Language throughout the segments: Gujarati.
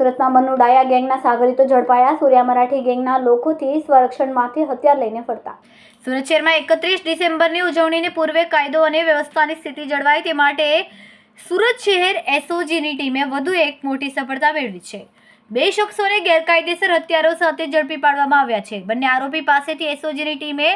સુરતમાં મનુ ડાયા ગેંગના સાગરીતો ઝડપાયા, સૂર્યા મરાઠી ગેંગના લોકોથી સ્વરક્ષણમાંથી હથિયાર લઈને ફરતા. સુરત શહેરમાં એકત્રીસ ડિસેમ્બરની ઉજવણીને પૂર્વે કાયદો અને વ્યવસ્થાની સ્થિતિ જળવાય તે માટે સુરત શહેર એસઓજીની ટીમે વધુ એક મોટી સફળતા મેળવી છે. બે શખ્સોને ગેરકાયદેસર હથિયારો સાથે ઝડપી પાડવામાં આવ્યા છે. બંને આરોપી પાસેથી એસઓજીની ટીમે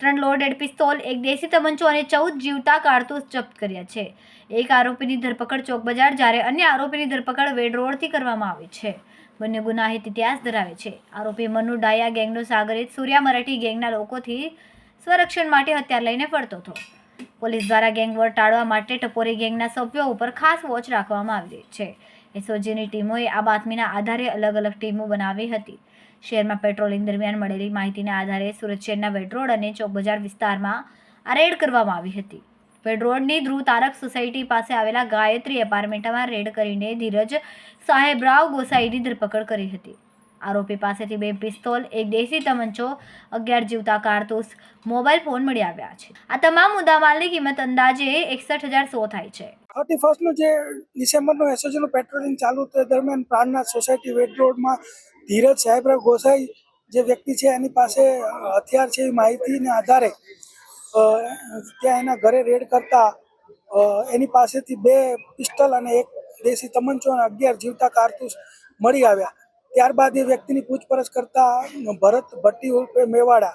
ત્રણ લોડેડ પિસ્તોલ એક દેશી તમંચો અને ચૌદ જીવતા કારતૂસ જપ્ત કર્યા છે. એક આરોપીની ધરપકડ ચોક બજાર જ્યારે અન્ય આરોપીની ધરપકડ વેડ રોડથી કરવામાં આવી છે. બંને ગુનાહિત ઇતિહાસ ધરાવે છે. આરોપી મનુ ડાયા ગેંગનો સાગરિત, સૂર્યા મરાઠી ગેંગના લોકોથી સ્વરક્ષણ માટે હથિયાર લઈને ફરતો હતો. પોલીસ દ્વારા ગેંગ વર ટાળવા માટે ટપોરી ગેંગના સભ્યો ઉપર ખાસ વોચ રાખવામાં આવી છે. એસઓજીની ટીમોએ આ બાતમીના આધારે અલગ અલગ ટીમો બનાવી હતી. શહેરમાં પેટ્રોલિંગ દરમિયાન મળેલી માહિતીના આધારે સુરત શહેરના વેડરોડ અને ચોક બજાર વિસ્તારમાં આ રેડ કરવામાં આવી હતી. વેડરોડની ધ્રુવ તારક સોસાયટી પાસે આવેલા ગાયત્રી એપાર્ટમેન્ટમાં રેડ કરીને ધીરજ સાહેબરાવ ગોસાઈની ધરપકડ કરી હતી. આરોપી પાસેથી બે પિસ્તોલ, એક દેશી તમંચો, અગિયાર જીવતા કારતૂસ, મોબાઈલ ફોન મળી આવ્યા છે. આ તમામ મુદ્દામાલની કિંમત અંદાજે એકસઠ હજાર સો થાય છે. થર્ટી ફર્સ્ટનું જે ડિસેમ્બરનું એસઓજીનું પેટ્રોલિંગ ચાલુ તે દરમિયાન પ્રાણનાથ સોસાયટી વેડ રોડમાં ધીરજ સાહેબરાવ ગોસાઈ જે વ્યક્તિ છે, એની પાસે હથિયાર છે એ માહિતીને આધારે ત્યાં એના ઘરે રેડ કરતા એની પાસેથી બે પિસ્ટલ અને એક દેશી તમંચો અને અગિયાર જીવતા કારતૂસ મળી આવ્યા. ત્યારબાદ એ વ્યક્તિની પૂછપરછ કરતા ભરત ભટ્ટી ઉર્ફે મેવાડા,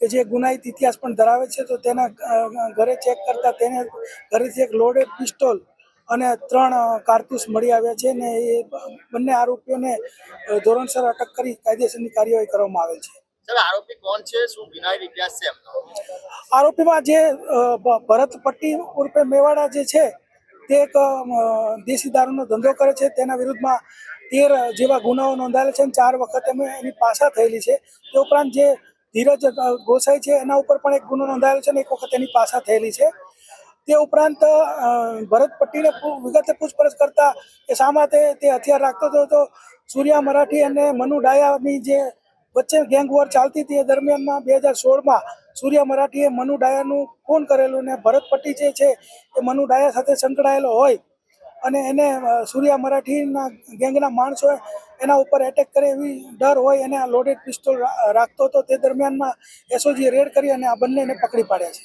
કે જે ગુનાહિત ઇતિહાસ પણ ધરાવે છે, તો તેના ઘરે ચેક કરતા તેને ઘરેથી એક લોડેડ પિસ્તોલ અને ત્રણ કારતૂસ મળી આવ્યા છે ને એ બંને આરોપીઓને ધોરણસર અટક કરી કાયદેસરની કાર્યવાહી કરવામાં આવેલ છે. આરોપી કોણ છે? શું વિનાયક ઇતિહાસ છે આરોપીમાં જે ભરત પટ્ટી ઉર્ફે મેવાડા જે છે તે એક દેશી દારૂનો ધંધો કરે છે. તેના વિરુદ્ધમાં તેર જેવા ગુનાઓ નોંધાયેલા છે અને ચાર વખત અમે એની પાછા થયેલી છે. તે ઉપરાંત જે ધીરજ ગોસાઈ છે એના ઉપર પણ એક ગુનો નોંધાયેલો છે અને એક વખત એની પાછા થયેલી છે. તે ઉપરાંત ભરત પટ્ટીને વિગતે પૂછપરછ કરતા કે શા માટે તે હથિયાર રાખતો હતો, તો સૂર્યા મરાઠી અને મનુ ડાયાની જે વચ્ચે ગેંગ વોર ચાલતી હતી, એ દરમિયાનમાં બે હજાર સોળમાં સૂર્યા મરાઠીએ મનુ ડાયાનું ફોન કરેલું ને ભરત પટ્ટી જે છે, એ મનુ ડાયા સાથે સંકળાયેલો હોય અને એને સૂર્યા મરાઠીના ગેંગના માણસો એના ઉપર એટેક કરે એવી ડર હોય, એને આ લોડેડ પિસ્તોલ રાખતો હતો, તે દરમિયાનમાં એસઓજીએ રેડ કરી અને આ બંનેને પકડી પાડ્યા છે.